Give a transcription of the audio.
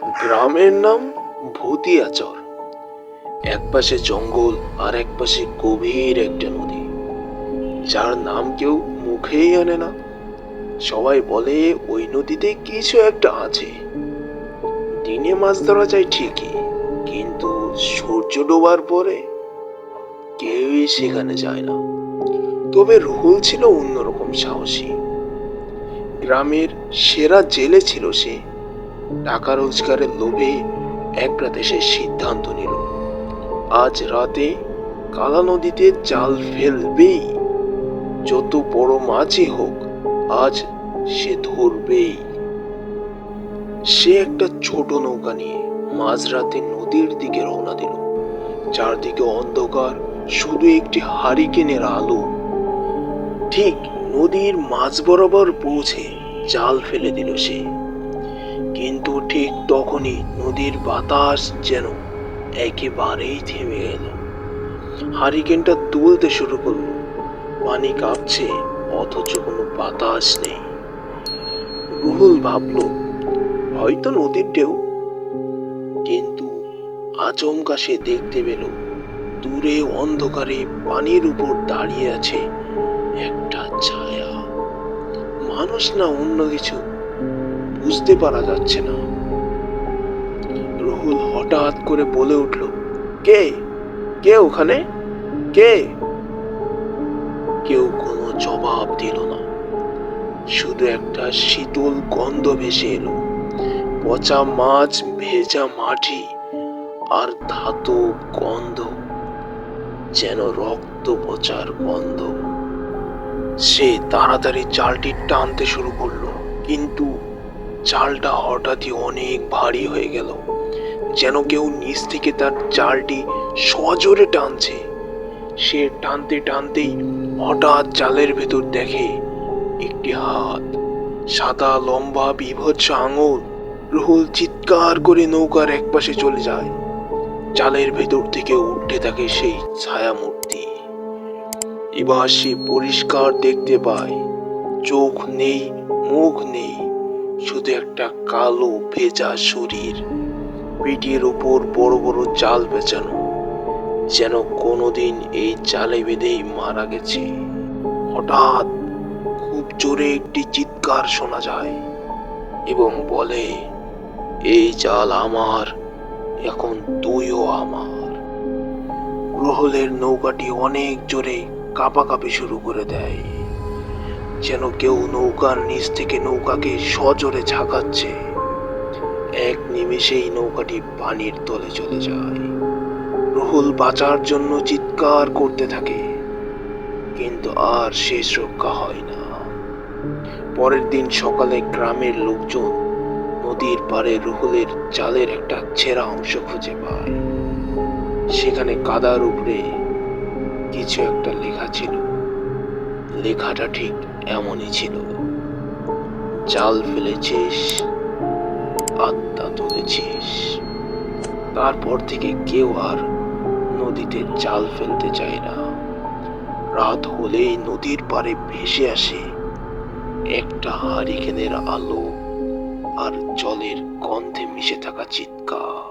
গ্রামের নাম ভূতিয়াচর। এক পাশে জঙ্গল আর এক পাশে গভীর একটা নদী। যার নাম কেউ মুখেই আনে না। সবাই বলে, ওই নদীতে কিছু একটা আছে। দিনে মাছ ধরা যায় ঠিকই, কিন্তু সূর্য ডোবার পরে কেউই সেখানে যায় না। তবে রুহুল ছিল অন্যরকম সাহসী। গ্রামের সেরা জেলে ছিল সে। টাকা রোজগারের লোভে এক রাতে সে সিদ্ধান্ত নিল। আজ রাতে কালা নদীতে জাল ফেলবেই। যত বড় মাছই হোক, আজ সে ধরবেই। সে একটা ছোট নৌকা নিয়ে মাঝরাতে নদীর দিকে রওনা দিল। চারদিকে অন্ধকার, শুধু একটি হারিকেনের আলো। ঠিক নদীর মাঝ বরাবর পৌঁছে জাল ফেলে দিল সে। কিন্তু ঠিক তখনই নদীর বাতাস যেন একেবারেই থেমে গেল হারিকেনটা তুলতে শুরু করল। পানি কাঁপছে, অথচ কোনো বাতাস নেই। রুহুল ভাবলো, হয়তো নদীর ঢেউ। কিন্তু আচমকা সে দেখতে পেল, দূরে অন্ধকারে পানির উপর দাঁড়িয়ে আছে একটা ছায়া। মানুষ না অন্য কিছু। বুঝতে পারা যাচ্ছে না। রহুল হঠাৎ করে বলে উঠল, কে? কে ওখানে? কে? কেউ কোনো জবাব দিল না। শুধু একটা শীতল গন্ধ ভেসে এলো। পচা মাছ, ভেজা মাটি আর ধাতব গন্ধ, যেন রক্ত পচার গন্ধ। সে তাড়াতাড়ি চালটি টানতে শুরু করল, কিন্তু চালটা হঠাৎই অনেক ভারী হয়ে গেল, যেন কেউ নিচ থেকে তার চালটি সজোরে টানছে। সে টানতে টানতেই হঠাৎ চালের ভেতর দেখে একটি হাত, সাদা, লম্বা, বিভৎস আঙুল, রুহুল চিৎকার করে নৌকার একপাশে চলে যায়। চালের ভেতর থেকে উঠতে থাকে সেই ছায়া মূর্তি এবার সে পরিষ্কার দেখতে পায়, চোখ নেই, মুখ নেই। শুধু একটা কালো, ভেজা শরীর, পিঠের উপর বড় বড় জাল বেচানো, যেন কোনোদিন এই জালে বেঁধেই মারা গেছে। হঠাৎ খুব জোরে একটি চিৎকার শোনা যায় এবং বলে, এই চাল আমার, এখন তুইও আমার। রোহলের নৌকাটি অনেক জোরে কাঁপাকাঁপি শুরু করে দেয়। যেন কেউ নৌকার নিচ থেকে নৌকাকে সজোরে ঝাঁকাচ্ছে। এক নিমেষেই নৌকাটি পানির তলে চলে যায়। রুহুল বাঁচার জন্য চিৎকার করতে থাকে, কিন্তু আর শেষ রক্ষা হয় না। পরের দিন সকালে গ্রামের লোকজন নদীর পাড়ে রুহুলের চালের একটা ছেঁড়া অংশ খুঁজে পায়। সেখানে কাদার উপরে কিছু একটা লেখা ছিল। লেখাটা ঠিক এমনই ছিল। জাল ফেলেছিস, আত্মা তুলেছিস তারপর থেকে কেউ আর নদীতে জাল ফেলতে চায় না। রাত হলেই নদীর পারে ভেসে আসে একটা হারিকেনের আলো আর জলের গন্ধে মিশে থাকা চিৎকার।